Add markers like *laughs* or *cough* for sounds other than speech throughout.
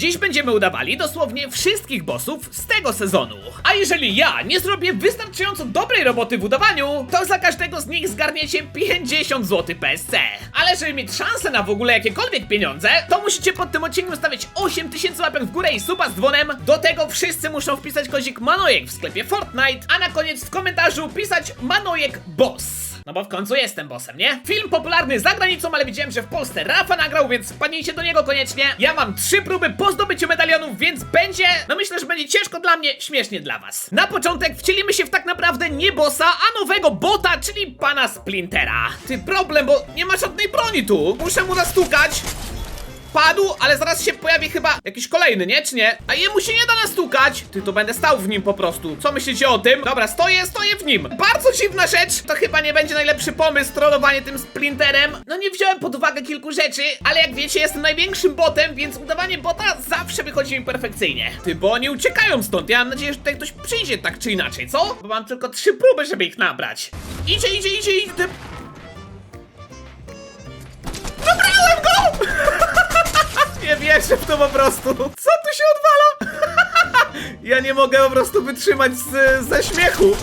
Dziś będziemy udawali dosłownie wszystkich bossów z tego sezonu. A jeżeli ja nie zrobię wystarczająco dobrej roboty w udawaniu, to za każdego z nich zgarniecie 50 zł PSC. Ale żeby mieć szansę na w ogóle jakiekolwiek pieniądze, to musicie pod tym odcinkiem stawiać 8000 łapek w górę i suba z dzwonem. Do tego wszyscy muszą wpisać kozik Manojek w sklepie Fortnite, a na koniec w komentarzu pisać Manojek Boss. No bo w końcu jestem bossem, nie? Film popularny za granicą, ale widziałem, że w Polsce Rafa nagrał, więc wpadnijcie do niego koniecznie. Ja mam trzy próby po zdobyciu medalionów, więc będzie, no myślę, że będzie ciężko dla mnie, śmiesznie dla was. Na początek wcielimy się w tak naprawdę nie bossa, a nowego bota, czyli pana Splintera. Ty problem, bo nie ma żadnej broni tu. Muszę mu nastukać. Padł, ale zaraz się pojawi chyba jakiś kolejny, nie? Czy nie? A jemu się nie da nastukać! Ty, to będę stał w nim po prostu. Co myślicie o tym? Dobra, stoję, stoję w nim. Bardzo dziwna rzecz. To chyba nie będzie najlepszy pomysł, trollowanie tym splinterem. No nie wziąłem pod uwagę kilku rzeczy, ale jak wiecie, jestem największym botem, więc udawanie bota zawsze wychodzi mi perfekcyjnie. Ty, bo oni uciekają stąd. Ja mam nadzieję, że tutaj ktoś przyjdzie tak czy inaczej, co? Bo mam tylko trzy próby, żeby ich nabrać. Idzie, idzie, idzie, idzie. Nabrałem go! *laughs* Nie wierzę w to po prostu. Co tu się odwala? *laughs* Ja nie mogę po prostu wytrzymać z, ze śmiechu. *laughs*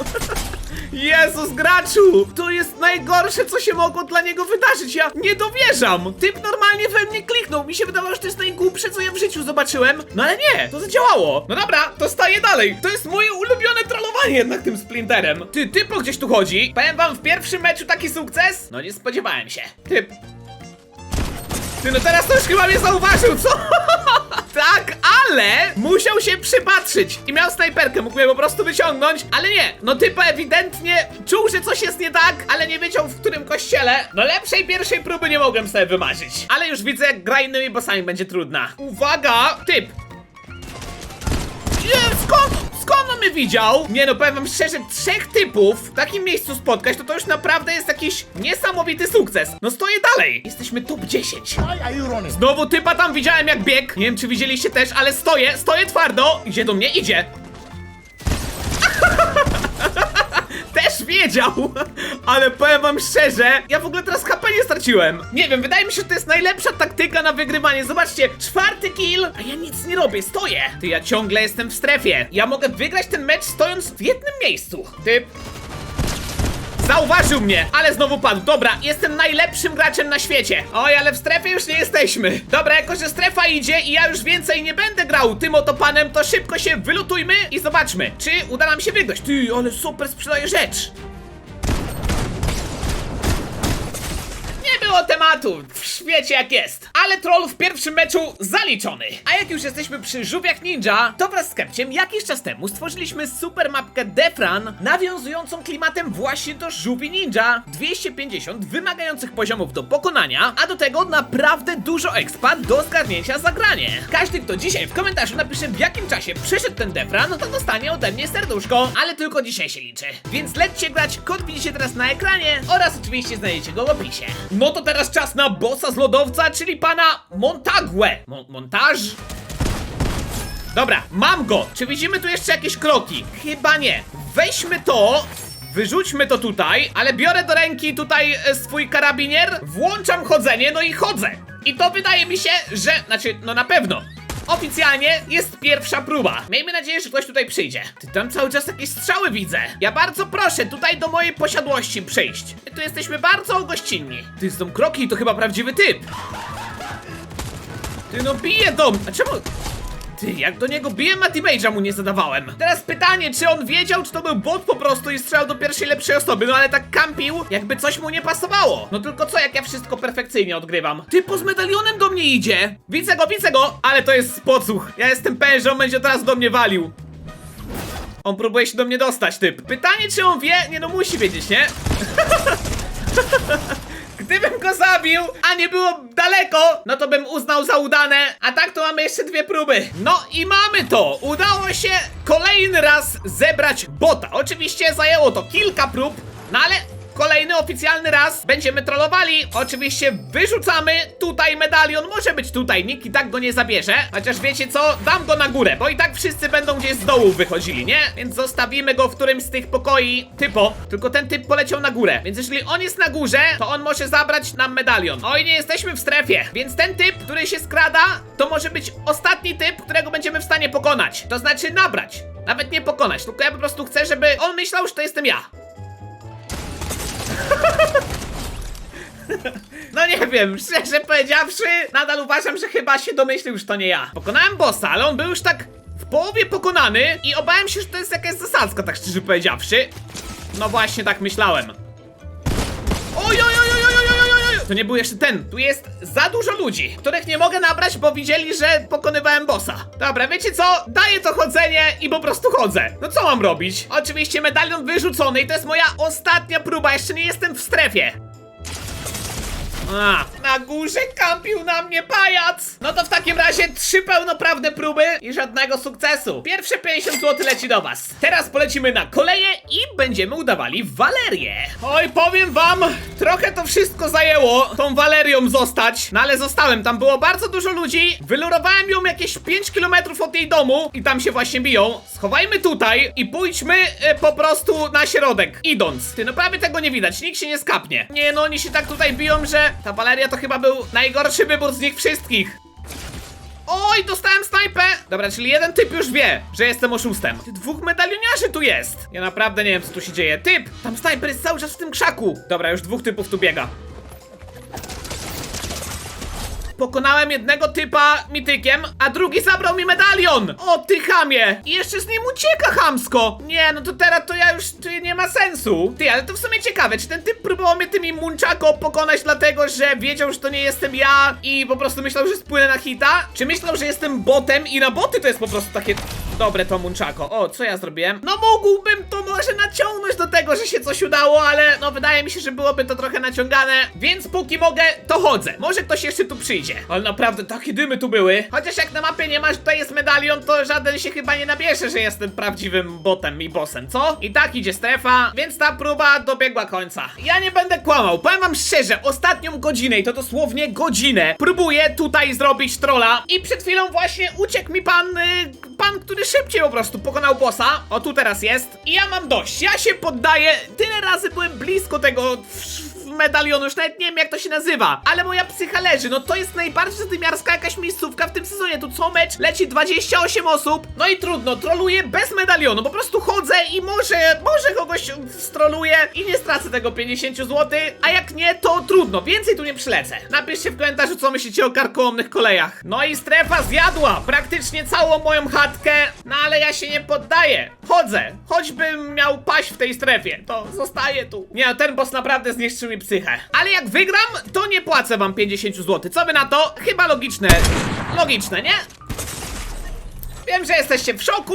Jezus, graczu! To jest najgorsze, co się mogło dla niego wydarzyć. Ja nie dowierzam. Typ normalnie we mnie kliknął. Mi się wydawało, że to jest najgłupsze, co ja w życiu zobaczyłem. No ale nie, to zadziałało. No dobra, to staję dalej. To jest moje ulubione trollowanie jednak tym splinterem. Ty, typo gdzieś tu chodzi. Powiem wam, w pierwszym meczu taki sukces? No nie spodziewałem się. Typ, ty no teraz to już chyba mnie zauważył, co? *laughs* tak, ale musiał się przypatrzyć i miał snajperkę, mógł mnie po prostu wyciągnąć, ale nie, no typa ewidentnie czuł, że coś jest nie tak, ale nie wiedział w którym kościele. No lepszej pierwszej próby nie mogłem sobie wymarzyć, ale już widzę jak gra innymi bossami będzie trudna. Uwaga, typ! Skąd? Mnie widział? Nie no, powiem wam szczerze, trzech typów w takim miejscu spotkać, to to już naprawdę jest jakiś niesamowity sukces. No stoję dalej. Jesteśmy top 10. Why are you running? Znowu typa tam widziałem jak bieg. Nie wiem czy widzieliście też, ale stoję, stoję twardo. Idzie do mnie, idzie. Wiedział, ale powiem wam szczerze, ja w ogóle teraz HP nie straciłem. Nie wiem, wydaje mi się, że to jest najlepsza taktyka na wygrywanie. Zobaczcie, czwarty kill, a ja nic nie robię, stoję. Ty, ja ciągle jestem w strefie. Ja mogę wygrać ten mecz stojąc w jednym miejscu. Ty, Zauważył mnie, ale znowu padł. Dobra, jestem najlepszym graczem na świecie. Oj, ale w strefie już nie jesteśmy. Dobra, jako że strefa idzie i ja już więcej nie będę grał tym oto panem, to szybko się wylutujmy i zobaczmy, czy uda nam się wygrać. Ty, ale super sprzedaje rzecz. Było tematu, wiecie jak jest. Ale troll w pierwszym meczu zaliczony. A jak już jesteśmy przy żółwiach ninja, to wraz z Kepciem jakiś czas temu stworzyliśmy super mapkę Defran, nawiązującą klimatem właśnie do żółwi ninja. 250 wymagających poziomów do pokonania, a do tego naprawdę dużo expa do zgarnięcia za granie. Każdy, kto dzisiaj w komentarzu napisze w jakim czasie przeszedł ten Defran, to dostanie ode mnie serduszko, ale tylko dzisiaj się liczy. Więc lećcie grać, kod widzicie teraz na ekranie oraz oczywiście znajdziecie go w opisie. No to teraz czas na bossa z lodowca, czyli pana Montague. Mon montaż? Dobra, mam go! Czy widzimy tu jeszcze jakieś kroki? Chyba nie. Weźmy to, wyrzućmy to tutaj, ale biorę do ręki tutaj e, swój karabinier, włączam chodzenie, no i chodzę. I to wydaje mi się, że, znaczy, no na pewno. Oficjalnie jest pierwsza próba. Miejmy nadzieję, że ktoś tutaj przyjdzie. Ty tam cały czas jakieś strzały widzę. Ja bardzo proszę tutaj do mojej posiadłości przyjść. My tu jesteśmy bardzo gościnni. Ty są kroki, to chyba prawdziwy typ. Ty no bije dom. A czemu... Ty, jak do niego biłem, a damage'a mu nie zadawałem. Teraz pytanie, czy on wiedział, czy to był bot po prostu i strzelał do pierwszej lepszej osoby, no ale tak kampił, jakby coś mu nie pasowało. No tylko co, jak ja wszystko perfekcyjnie odgrywam. Ty, po z medalionem do mnie idzie. Widzę go, widzę go, ale to jest spocuch. Ja jestem pewien, że on będzie teraz do mnie walił. On próbuje się do mnie dostać, typ. Pytanie, czy on wie? Nie no, musi wiedzieć, nie? *laughs* Gdybym go zabił, a nie było daleko, no to bym uznał za udane. A tak to mamy jeszcze dwie próby. No i mamy to. Udało się kolejny raz zebrać bota. Oczywiście zajęło to kilka prób, no ale kolejny oficjalny raz będziemy trollowali. Oczywiście wyrzucamy tutaj medalion. Może być tutaj, nikt i tak go nie zabierze. Chociaż wiecie co? Dam go na górę, bo i tak wszyscy będą gdzieś z dołu wychodzili, nie? Więc zostawimy go w którymś z tych pokoi. Typo. Tylko ten typ poleciał na górę. Więc jeżeli on jest na górze, to on może zabrać nam medalion. Oj, nie jesteśmy w strefie. Więc ten typ, który się skrada, to może być ostatni typ, którego będziemy w stanie pokonać. To znaczy nabrać. Nawet nie pokonać, tylko ja po prostu chcę, żeby on myślał, że to jestem ja. No nie wiem, szczerze powiedziawszy, nadal uważam, że chyba się domyślił, że to nie ja. Pokonałem bossa, ale on był już tak w połowie pokonany i obawiam się, że to jest jakaś zasadzka, tak szczerze powiedziawszy. No właśnie tak myślałem. Oj, oj, oj, oj, oj, oj, oj, oj. To nie był jeszcze ten. Tu jest za dużo ludzi, których nie mogę nabrać, bo widzieli, że pokonywałem bossa. Dobra, wiecie co? Daję to chodzenie i po prostu chodzę. No co mam robić? Oczywiście medalion wyrzucony i to jest moja ostatnia próba. Jeszcze nie jestem w strefie. A, na górze kampił na mnie pajac! No to w takim razie trzy pełnoprawne próby i żadnego sukcesu. Pierwsze 50 zł leci do was. Teraz polecimy na koleje i będziemy udawali Walerię. Oj, powiem wam, trochę to wszystko zajęło, tą Walerią zostać. No ale zostałem, tam było bardzo dużo ludzi. Wylurowałem ją jakieś 5 km od jej domu i tam się właśnie biją. Schowajmy tutaj i pójdźmy e, po prostu na środek, idąc. Ty, no prawie tego nie widać, nikt się nie skapnie. Nie no, oni się tak tutaj biją, że ta Waleria to chyba był najgorszy wybór z nich wszystkich. Oj, dostałem snajpę! Dobra, czyli jeden typ już wie, że jestem oszustem. Ty, dwóch medalioniarzy tu jest! Ja naprawdę nie wiem, co tu się dzieje. Typ! Tam snajper jest cały czas w tym krzaku! Dobra, już dwóch typów tu biega. Pokonałem jednego typa mitykiem, a drugi zabrał mi medalion! O ty chamie! I jeszcze z nim ucieka chamsko! Nie, no to teraz to ja już tu nie ma sensu. Ty, ale to w sumie ciekawe, czy ten typ próbował mnie tymi munchako pokonać dlatego, że wiedział, że to nie jestem ja i po prostu myślał, że spłynę na hita? Czy myślał, że jestem botem i na boty to jest po prostu takie dobre to munchako? O, co ja zrobiłem? No mógłbym to może naciągnąć do tego, że się coś udało, ale no wydaje mi się, że byłoby to trochę naciągane, więc póki mogę, to chodzę. Może ktoś jeszcze tu przyjdzie. Ale naprawdę, takie dymy tu były. Chociaż jak na mapie nie ma, że tutaj jest medalion, to żaden się chyba nie nabierze, że jestem prawdziwym botem i bossem, co? I tak idzie strefa, więc ta próba dobiegła końca. Ja nie będę kłamał, powiem wam szczerze, ostatnią godzinę, i to dosłownie godzinę, próbuję tutaj zrobić trolla i przed chwilą właśnie uciekł mi pan, y, pan, który szybciej po prostu pokonał bossa. O, tu teraz jest. I ja mam dość, ja się poddaję, tyle razy byłem blisko tego... medalionu, już nawet nie wiem jak to się nazywa, ale moja psycha leży, no to jest najbardziej zadymiarska jakaś miejscówka w tym sezonie, tu co mecz leci 28 osób, no i trudno, troluję bez medalionu, po prostu chodzę i może, może kogoś stroluję i nie stracę tego 50 zł, a jak nie, to trudno, więcej tu nie przylecę. Napiszcie w komentarzu, co myślicie o karkołomnych kolejach. No i strefa zjadła praktycznie całą moją chatkę, no ale ja się nie poddaję, chodzę, choćbym miał paść w tej strefie, to zostaję tu. Nie, ten boss naprawdę zniszczył mi psychę. Ale jak wygram, to nie płacę wam 50 zł. Co wy na to? Chyba logiczne. Logiczne, nie? Wiem, że jesteście w szoku,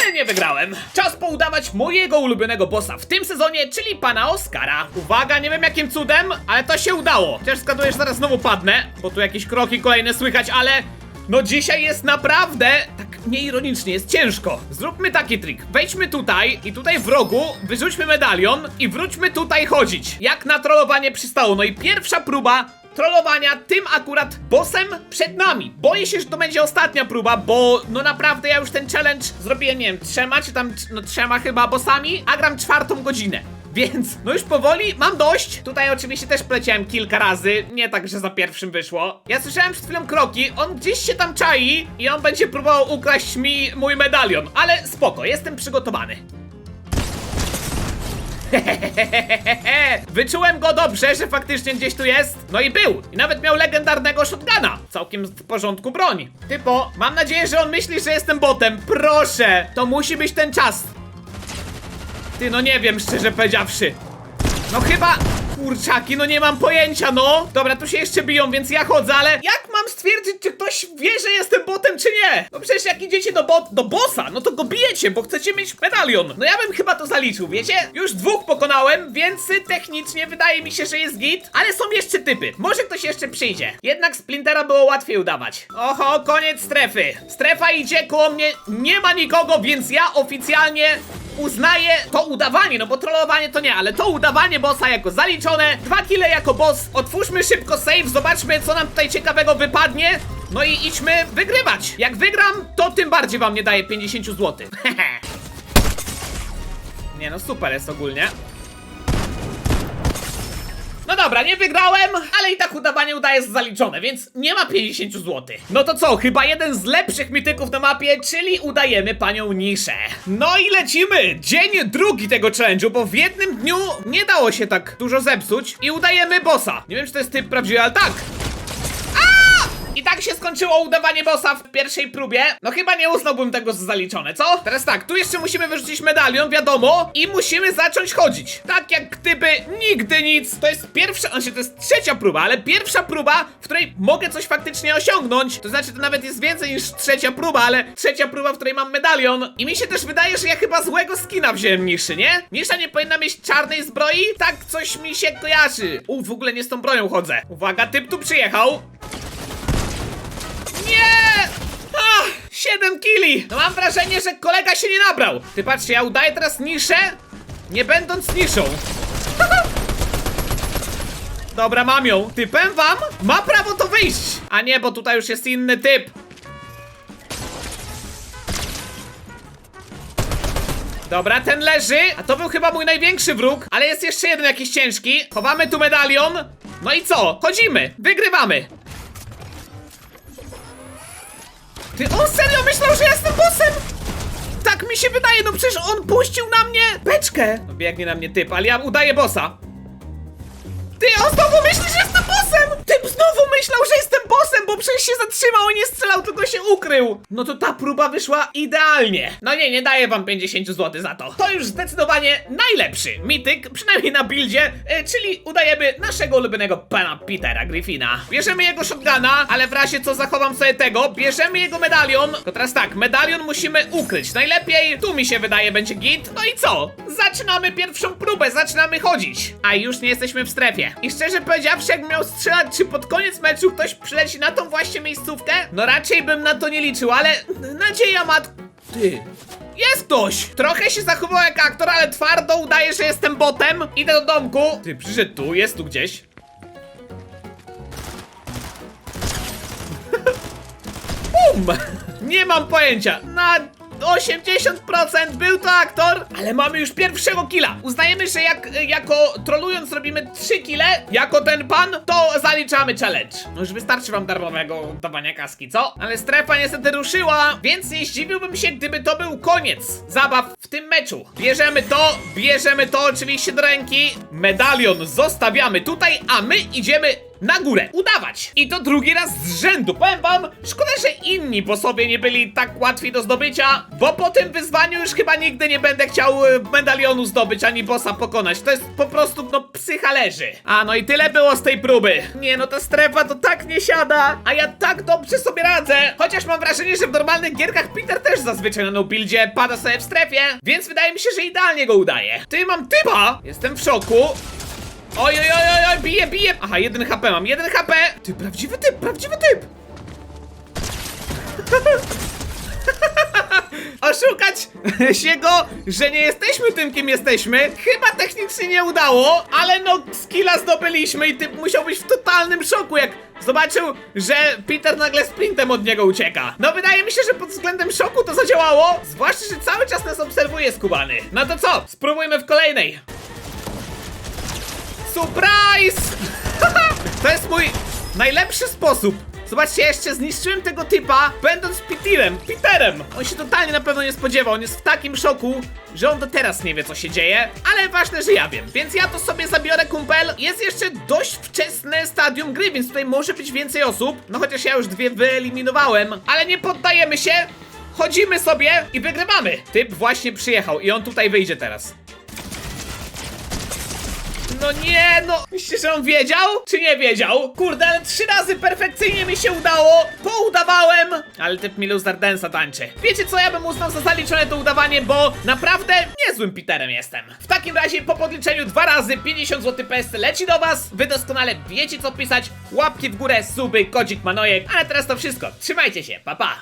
ale nie wygrałem. Czas poudawać mojego ulubionego bossa w tym sezonie, czyli pana Oscara. Uwaga, nie wiem jakim cudem, ale to się udało. Chociaż zgaduję, że zaraz znowu padnę, bo tu jakieś kroki kolejne słychać, ale... No dzisiaj jest naprawdę, tak nieironicznie, jest ciężko. Zróbmy taki trik. Wejdźmy tutaj i tutaj w rogu wyrzućmy medalion i wróćmy tutaj chodzić. Jak na trollowanie przystało. No i pierwsza próba trollowania tym akurat bossem przed nami. Boję się, że to będzie ostatnia próba, bo no naprawdę ja już ten challenge zrobiłem, nie wiem, trzema czy tam no, trzema chyba bossami, a gram czwartą godzinę. Więc, no już powoli, mam dość. Tutaj oczywiście też pleciałem kilka razy, nie tak, że za pierwszym wyszło. Ja słyszałem przed chwilą kroki, on gdzieś się tam czai i on będzie próbował ukraść mi mój medalion, ale spoko, jestem przygotowany. *laughs* Wyczułem go dobrze, że faktycznie gdzieś tu jest. No i był. I nawet miał legendarnego shotguna. Całkiem w porządku broń. Typo, mam nadzieję, że on myśli, że jestem botem. Proszę, to musi być ten czas. Ty, no nie wiem, szczerze powiedziawszy. No chyba... Kurczaki, no nie mam pojęcia, no! Dobra, tu się jeszcze biją, więc ja chodzę, ale jak mam stwierdzić, czy ktoś wie, że jestem botem, czy nie? No przecież jak idziecie do bot, do bossa, no to go bijecie, bo chcecie mieć medalion. No ja bym chyba to zaliczył, wiecie? Już dwóch pokonałem, więc technicznie wydaje mi się, że jest git, ale są jeszcze typy. Może ktoś jeszcze przyjdzie. Jednak Splintera było łatwiej udawać. Oho, koniec strefy. Strefa idzie koło mnie, nie ma nikogo, więc ja oficjalnie uznaję to udawanie, no bo trollowanie to nie, ale to udawanie bossa jako zaliczone. Dwa kile jako boss. Otwórzmy szybko save, zobaczmy co nam tutaj ciekawego wypadnie. No i idźmy wygrywać. Jak wygram, to tym bardziej wam nie daję 50 zł. *laughs* nie no, super jest ogólnie. No dobra, nie wygrałem, ale i tak udawanie udaje jest zaliczone, więc nie ma 50 zł. No to co, chyba jeden z lepszych mityków na mapie, czyli udajemy panią Niszę. No i lecimy! Dzień drugi tego challenge'u, bo w jednym dniu nie dało się tak dużo zepsuć i udajemy bossa. Nie wiem, czy to jest typ prawdziwy, ale tak! Tak się skończyło udawanie bossa w pierwszej próbie. No chyba nie uznałbym tego za zaliczone, co? Teraz tak, tu jeszcze musimy wyrzucić medalion, wiadomo, i musimy zacząć chodzić. Tak jak gdyby nigdy nic. To jest pierwsza, znaczy to jest trzecia próba, ale pierwsza próba, w której mogę coś faktycznie osiągnąć. To znaczy to nawet jest więcej niż trzecia próba, ale trzecia próba, w której mam medalion. I mi się też wydaje, że ja chyba złego skina wziąłem niższy, nie? Nisza nie powinna mieć czarnej zbroi? Tak coś mi się kojarzy. U, w ogóle nie z tą bronią chodzę. Uwaga, typ tu przyjechał. Nie! Ach, 7 kili! No mam wrażenie, że kolega się nie nabrał. Ty patrzcie, ja udaję teraz niszę, nie będąc niszą. *laughs* Dobra, mam ją. Typem wam ma prawo to wyjść. A nie, bo tutaj już jest inny typ. Dobra, ten leży, a to był chyba mój największy wróg, ale jest jeszcze jeden jakiś ciężki. Chowamy tu medalion. No i co? Chodzimy, wygrywamy. Ty, on serio myślał, że jestem bossem? Tak mi się wydaje, no przecież on puścił na mnie beczkę. No biegnie na mnie typ, ale ja udaję bossa. Ty, on znowu myśli, że jestem bossem! Typ znowu myślał, że jestem bossem, bo przecież się zatrzymał i nie strzelał, tylko się ukrył. No to ta próba wyszła idealnie. No nie, nie daję wam 50 zł za to. To już zdecydowanie najlepszy mityk, przynajmniej na buildzie, e, czyli udajemy naszego ulubionego pana Petera Griffina. Bierzemy jego shotguna, ale w razie co zachowam sobie tego, bierzemy jego medalion. To teraz tak, medalion musimy ukryć. Najlepiej, tu mi się wydaje, będzie git. No i co? Zaczynamy pierwszą próbę, zaczynamy chodzić. A już nie jesteśmy w strefie. I szczerze powiedziawszy, jak miał strzelać, czy pod koniec meczu ktoś przyleci na tą właśnie miejscówkę? No raczej bym na to nie liczył, ale nadzieja ma... Ty... Jest ktoś! Trochę się zachował jak aktor, ale twardo udaje, że jestem botem. Idę do domku. Ty, przyszedł tu, jest tu gdzieś. *laughs* Bum! Nie mam pojęcia. Na 80% był to aktor, ale mamy już pierwszego killa. Uznajemy, że jak jako trolując robimy 3 kile, jako ten pan, to zaliczamy challenge. No już wystarczy wam darmowego dawania kaski, co? Ale strefa niestety ruszyła, więc nie zdziwiłbym się, gdyby to był koniec zabaw w tym meczu. Bierzemy to, bierzemy to oczywiście do ręki. Medalion zostawiamy tutaj, a my idziemy na górę, udawać. I to drugi raz z rzędu. Powiem wam, szkoda, że inni po sobie nie byli tak łatwi do zdobycia, bo po tym wyzwaniu już chyba nigdy nie będę chciał e, medalionu zdobyć, ani bossa pokonać. To jest po prostu, no, psycha leży. A, no i tyle było z tej próby. Nie, no ta strefa to tak nie siada, a ja tak dobrze sobie radzę. Chociaż mam wrażenie, że w normalnych gierkach Peter też zazwyczaj na no buildzie pada sobie w strefie, więc wydaje mi się, że idealnie go udaje. Ty, mam typa! Jestem w szoku. Oj, oj, oj, bije, bije! Aha, jeden HP mam, jeden HP! Ty, prawdziwy typ, prawdziwy typ! *laughs* Oszukać się go, że nie jesteśmy tym, kim jesteśmy, chyba technicznie nie udało, ale no, skilla zdobyliśmy i typ musiał być w totalnym szoku, jak zobaczył, że Peter nagle sprintem od niego ucieka. No, wydaje mi się, że pod względem szoku to zadziałało, zwłaszcza, że cały czas nas obserwuje skubany. No to co, spróbujmy w kolejnej. Surprise! *laughs* to jest mój najlepszy sposób. Zobaczcie, jeszcze zniszczyłem tego typa, będąc Peterem. Peterem! On się totalnie na pewno nie spodziewał. On jest w takim szoku, że on do teraz nie wie, co się dzieje. Ale ważne, że ja wiem. Więc ja to sobie zabiorę, kumpel. Jest jeszcze dość wczesne stadium gry, więc tutaj może być więcej osób. No chociaż ja już dwie wyeliminowałem. Ale nie poddajemy się. Chodzimy sobie i wygrywamy. Typ właśnie przyjechał i on tutaj wyjdzie teraz. No nie, no! Myślicie, że on wiedział? Czy nie wiedział? Kurde, ale trzy razy perfekcyjnie mi się udało! Poudawałem! Ale typ mi Loser tańczy. Wiecie co, ja bym uznał za zaliczone to udawanie, bo naprawdę niezłym Peterem jestem. W takim razie po podliczeniu dwa razy 50 zł PS leci do was. Wy doskonale wiecie co pisać. Łapki w górę, suby, kodzik manojek. Ale teraz to wszystko. Trzymajcie się, pa pa!